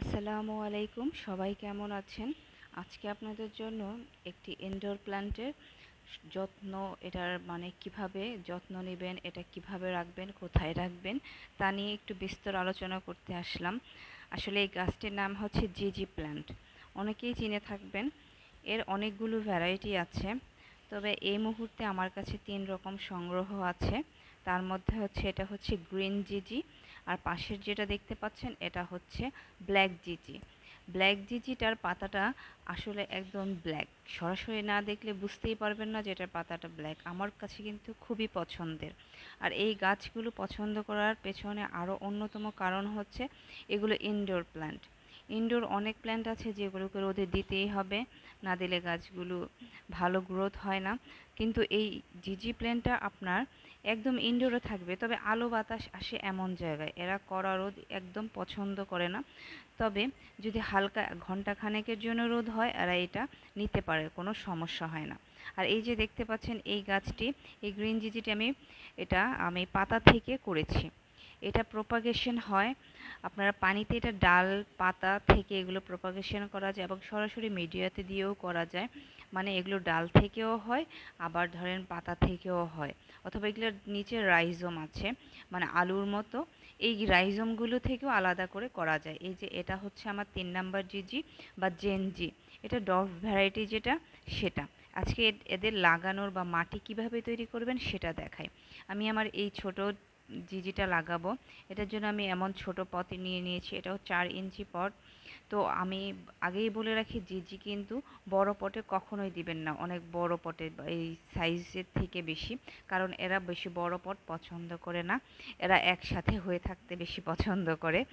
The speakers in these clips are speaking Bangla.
আসসালামু আলাইকুম, সবাই কেমন আছেন? আজকে আপনাদের জন্য একটি ইনডোর প্ল্যান্টের যত্ন, এটার মানে কীভাবে যত্ন নেবেন, এটা কীভাবে রাখবেন, কোথায় রাখবেন, তা নিয়ে একটু বিস্তর আলোচনা করতে আসলাম। আসলে এই গাছটির নাম হচ্ছে জিজি প্ল্যান্ট অনেকেই চিনে থাকবেন, এর অনেকগুলো ভ্যারাইটি আছে। তবে এই মুহূর্তে আমার কাছে তিন রকম সংগ্রহ আছে। তার মধ্যে হচ্ছে, এটা হচ্ছে গ্রিন জিজি আর পাশের যেটা দেখতে পাচ্ছেন, এটা হচ্ছে ব্ল্যাক জিজি ব্ল্যাক জিজিটার পাতাটা আসলে একদম ব্ল্যাক সরাসরি না দেখলে বুঝতেই পারবেন না যে এটার পাতাটা ব্ল্যাক আমার কাছে কিন্তু খুবই পছন্দের। আর এই গাছগুলো পছন্দ করার পেছনে আরও অন্যতম কারণ হচ্ছে এগুলো ইনডোর প্ল্যান্ট ইনডোর অনেক প্ল্যান্ট আছে যেগুলোকে রোদে দিতেই হবে, না দিলে গাছগুলো ভালো গ্রোথ হয় না। কিন্তু এই জিজি প্ল্যান্টটা আপনার একদম ইনডোরে থাকবে, তবে আলো বাতাস আসে এমন জায়গায়। এরা কড়া রোদ একদম পছন্দ করে না। তবে যদি হালকা ঘণ্টা খানেকের জন্য রোদ হয়, এরা এটা নিতে পারে, কোনো সমস্যা হয় না। আর এই যে দেখতে পাচ্ছেন এই গাছটি, এই গ্রিন জিজিটি আমি, এটা আমি পাতা থেকে করেছি। এটা প্রোপাগেশন হয়। আপনারা পানিতে এটা ডাল, পাতা থেকে এগুলো প্রোপাগেশন করা যায় এবং সরাসরি মিডিয়াতে দিয়েও করা যায়। মানে এগুলো ডাল থেকেও হয়, আবার ধরেন পাতা থেকেও হয়। অথবা এগুলোর নিচে রাইজোম আছে মানে আলুর মতো। এই রাইজমগুলো থেকেও আলাদা করে করা যায়। এই যে এটা হচ্ছে আমার তিন নাম্বার জিজি বা জেনজি এটা ডভ ভ্যারাইটি যেটা, সেটা। আজকে এদের লাগানোর বা মাটি কীভাবে তৈরি করবেন সেটা দেখায় আমি আমার এই ছোট জিজিটা লাগাবো। এটার জন্য আমি এমন ছোট পথ নিয়ে নিয়েছি এটাও চার ইঞ্চি পট তো আমি আগেই বলে রাখি, জিজি কিন্তু বড় পটে কখনোই দিবেন না। অনেক বড় পটে এই সাইজের থেকে বেশি। কারণ এরা বেশি বড় পট পছন্দ করে না। এরা একসাথে হয়ে থাকতে বেশি পছন্দ করে।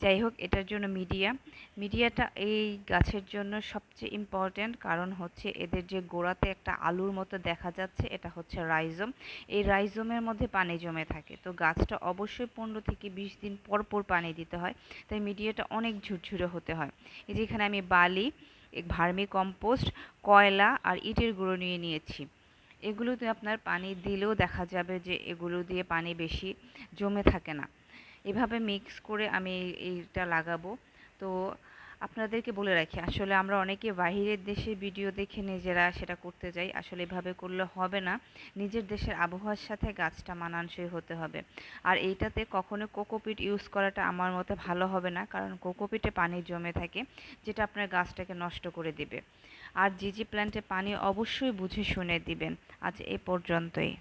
যাই হোক, এটার জন্য মিডিয়া। মিডিয়াটা এই গাছের জন্য সবচেয়ে ইম্পর্ট্যান্ট কারণ হচ্ছে এদের যে গোড়াতে একটা আলুর মতো দেখা যাচ্ছে, এটা হচ্ছে রাইজম। এই রাইজমের মধ্যে পানি জমে থাকে। তো গাছটা অবশ্যই পনেরো থেকে বিশ দিন পর পর পানি দিতে হয়। তাই মিডিয়াটা অনেক ঝুরঝুরে হতে হয়। এই যে এখানে আমি বালি ভার্মি কম্পোস্ট, কয়লা আর ইটের গুঁড়ো নিয়ে নিয়েছি। এগুলোতে আপনার পানি দিলেও দেখা যাবে যে এগুলো দিয়ে পানি বেশি জমে থাকে না। এভাবে মিক্স করে আমি এইটা লাগাবো। তো আপনাদেরকে বলে রাখি, আসলে আমরা অনেকে বাহিরের দেশে ভিডিও দেখে নিজেরা সেটা করতে যাই। আসলে এভাবে করলে হবে না। নিজের দেশের আবহাওয়ার সাথে গাছটা মানানসই হতে হবে। আর এইটাতে কখনো কোকোপিট ইউজ করাটা আমার মতে ভালো হবে না, কারণ কোকোপিটে পানি জমে থাকে, যেটা আপনার গাছটাকে নষ্ট করে দিবে। আর জিজি প্ল্যান্টে পানি অবশ্যই বুঝে শুনে দিবেন। আজ এ পর্যন্তই।